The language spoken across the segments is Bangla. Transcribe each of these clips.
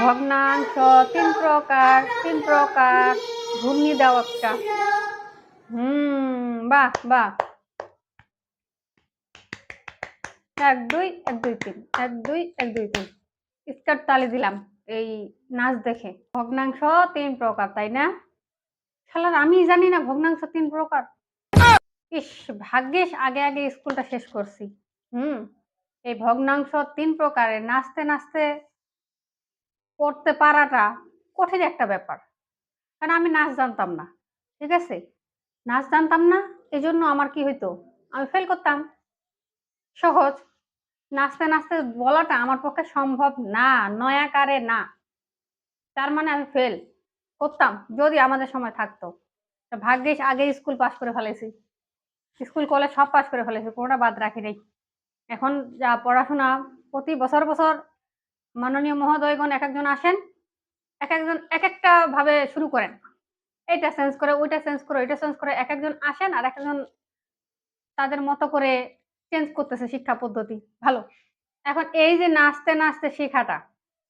ভগ্নাংশ, তিন প্রকার তিন প্রকার, ঘূর্ণি দাও হুম, বাহ বাহ। এক, দুই এক, দুই, তিন, এক, দুই এক, দুই, তিন। স্কার্ট তালি দিলাম, এই নাচ দেখে। ভগ্নাংশ, তিন প্রকার, তাই না? শালার, আমি জানি না ভগ্নাংশ, তিন প্রকার। ইস, ভাগ্যিস, আগে আগে স্কুলটা শেষ করছি। হুম, এই ভগ্নাংশ, তিন প্রকারে নাচতে নাচতে পড়তে পারাটা কঠিন একটা ব্যাপার। কারণ আমি নাচ জানতাম না, ঠিক আছে? নাচ জানতাম না এই জন্য আমার কি হইতো? আমি ফেল করতাম। সহজ। নাচতে নাচতে বলাটা আমার পক্ষে সম্ভব না, নয়াকারে না। তার মানে আমি ফেল করতাম, যদি আমাদের সময় থাকতো। তা ভাগ্যিস আগে স্কুল পাস করে ফেলেছি। স্কুল কলেজ সব পাস করে ফেলেছি, কোনোটা বাদ রাখি নেই। এখন যা পড়াশোনা, প্রতি বছর বছর মাননীয় মহোদয়গণ এক একজন আসেন এক একজন এক একটা ভাবে শুরু করেন। এটা চেঞ্জ করে, ওইটা চেঞ্জ করে, ওইটা চেঞ্জ করে এক একজন আসেন আর এক একজন তাদের মতো করে চেঞ্জ করতেছে শিক্ষা পদ্ধতি। ভালো। এখন এই যে নাচতে নাচতে শেখাটা,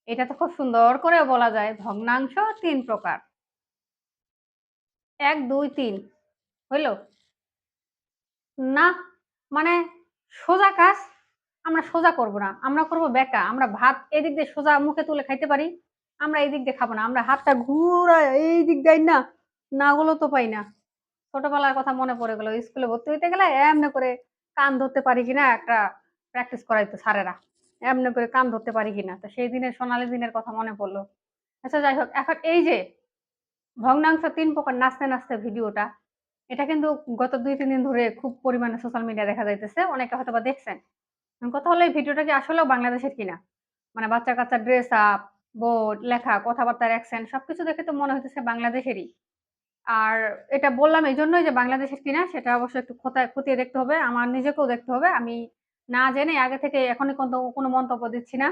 এটা তো খুব সুন্দর করে বলা যায়, ভগ্নাংশ তিন প্রকার। এক, দুই, তিন, হইল? না মানে সোজা কাজ আমরা সোজা করব না। আমরা করব বেকা। আমরা ভাত এদিক দিয়ে সোজা মুখে তুলে খাইতে পারি, আমরা এই দিক দিয়ে খাব না। আমরা হাতটা ঘুরা এই দিক দেয় না না গুলো তো পাই না। ছোটবেলার কথা মনে পড়ে গেল, স্কুলে ভর্তি হইতে গেলে এমনি করে কান ধরতে পারি কিনা একটা প্র্যাকটিস করাইতো স্যারেরা। এমনি করে কান ধরতে পারি কিনা। তো সেই দিনের সোনালি দিনের কথা মনে পড়ল। আচ্ছা যাই হোক, এখন এই যে ভগ্নাংশ তিন প্রকার নাচতে নাচতে ভিডিওটা, এটা কিন্তু গত দুই তিন দিন ধরে খুব পরিমাণে সোশ্যাল মিডিয়া দেখা যাইতেছে। অনেকে হয়তো বা দেখছেন। কথা হলো এই ভিডিওটা কি আসলেও বাংলাদেশের কিনা? মানে বাচ্চা কাচ্চা ড্রেস আপ বোর্ড লেখা, কথাবার্তার অ্যাকসেন্ট সবকিছু দেখে তো মনে হইতেছে বাংলাদেশেরই। আর এটা বললাম এই জন্যই যে বাংলাদেশের কিনা, সেটা অবশ্যই একটু খোঁতায় খতিয়ে দেখতে হবে, আমার নিজেকেও দেখতে হবে। আমি না জেনে আগে থেকে এখনই কোনো মন্তব্য দিচ্ছি না।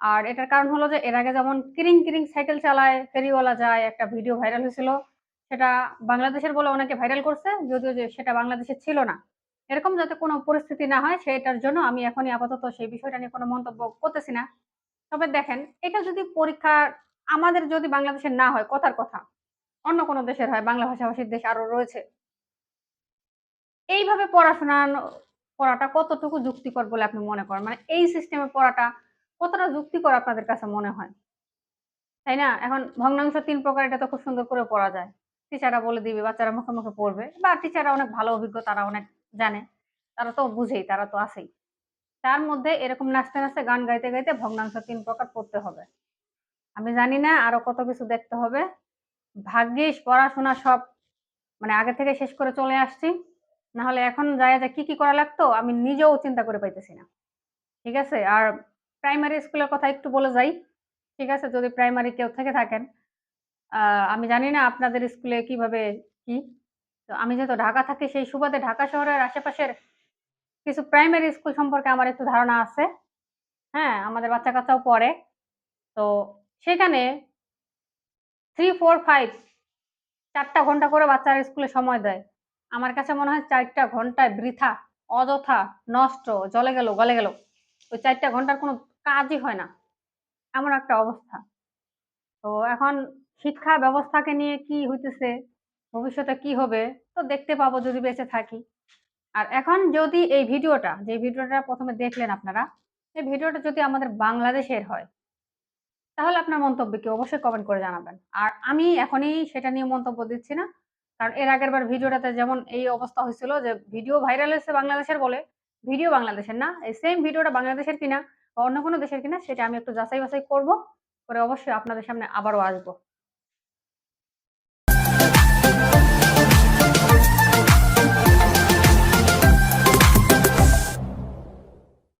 আর এটার কারণ হলো যে এর আগে যেমন কিরিং কিরিং সাইকেল চালায়, ফেরিওয়ালা যায়, একটা ভিডিও ভাইরাল হয়েছিল, সেটা বাংলাদেশের বলে অনেকে ভাইরাল করছে, যদিও যে সেটা বাংলাদেশের ছিল না। এরকম যাতে কোনো পরিস্থিতি না হয় সেটার জন্য আমি এখনই আপাতত সেই বিষয়টা নিয়ে কোনো মন্তব্য করতেছি না। তবে দেখেন, এটা যদি পরীক্ষা আমাদের যদি বাংলাদেশের না হয়, কথার কথা, অন্য কোনো দেশের হয়, বাংলা ভাষাভাষীর দেশ আরও রয়েছে। এইভাবে পড়াশোনা পড়াটা কতটুকু যুক্তিকর বলে আপনি মনে করেন? মানে এই সিস্টেমে পড়াটা কতটা যুক্তিকর আপনাদের কাছে মনে হয়? তাই না? এখন ভগ্নাংশ তিন প্রকার, এটা তো খুব সুন্দর করে পড়া যায়। টিচাররা বলে দিবে, বাচ্চারা মুখে মুখে পড়বে, বা টিচাররা অনেক ভালো অভিজ্ঞ তারা অনেক জানে। তারা তো বুঝেই, তারা তো আছেই। তার মধ্যে এরকম নাচতে নাচতে গান গাইতে গাইতে ভগ্নাংশ তিন প্রকার পড়তে হবে। আমি জানি না আরও কত কিছু দেখতে হবে। ভাগ্যিস পড়াশোনা সব মানে আগে থেকে শেষ করে চলে আসছি। না হলে এখন যায় যে কি কি করা লাগতো আমি নিজেও চিন্তা করে পাইতেছি না। ঠিক আছে? আর প্রাইমারি স্কুলের কথা একটু বলে যাই। ঠিক আছে? যদি প্রাইমারি কেউ থেকে থাকেন আমি জানি না আপনাদের স্কুলে কীভাবে কি তো আমি যেহেতু ঢাকা থাকি, সেই সুবাদে ঢাকা শহরের আশেপাশের কিছু প্রাইমারি স্কুল সম্পর্কে আমার একটু ধারণা আছে। হ্যাঁ আমাদের বাচ্চা কাচ্চাও পড়ে। তো সেখানে থ্রি ফোর ফাইভ চারটা ঘণ্টা করে বাচ্চারা স্কুলে সময় দেয়। আমার কাছে মনে হয় চারটা ঘন্টায় বৃথা, অযথা, নষ্ট, জলে গেল, গলে গেল, ওই চারটা ঘণ্টার কোনো কাজই হয় না। এমন একটা অবস্থা। তো এখন শিক্ষা ব্যবস্থাকে নিয়ে কি হইতেছে? ভবিষ্যতে কি হবে? তো দেখতে পাবো যদি বেঁচে থাকি। আর এখন যদি এই ভিডিওটা, যে ভিডিওটা প্রথমে দেখলেন আপনারা, এই ভিডিওটা যদি আমাদের বাংলাদেশের হয়, তাহলে আপনার মন্তব্য কি অবশ্যই কমেন্ট করে জানাবেন। আর আমি এখনই সেটা নিয়ে মন্তব্য দিচ্ছি না, কারণ এর আগের বার ভিডিওটাতে যেমন এই অবস্থা হয়েছিল যে ভিডিও ভাইরাল হয়েছে বাংলাদেশের বলে, ভিডিও বাংলাদেশের না, এই সেম ভিডিওটা বাংলাদেশের কিনা বা অন্য কোনো দেশের কিনা, সেটা আমি একটু যাচাই বাছাই করব, করে অবশ্যই আপনাদের সামনে আবারও আসব।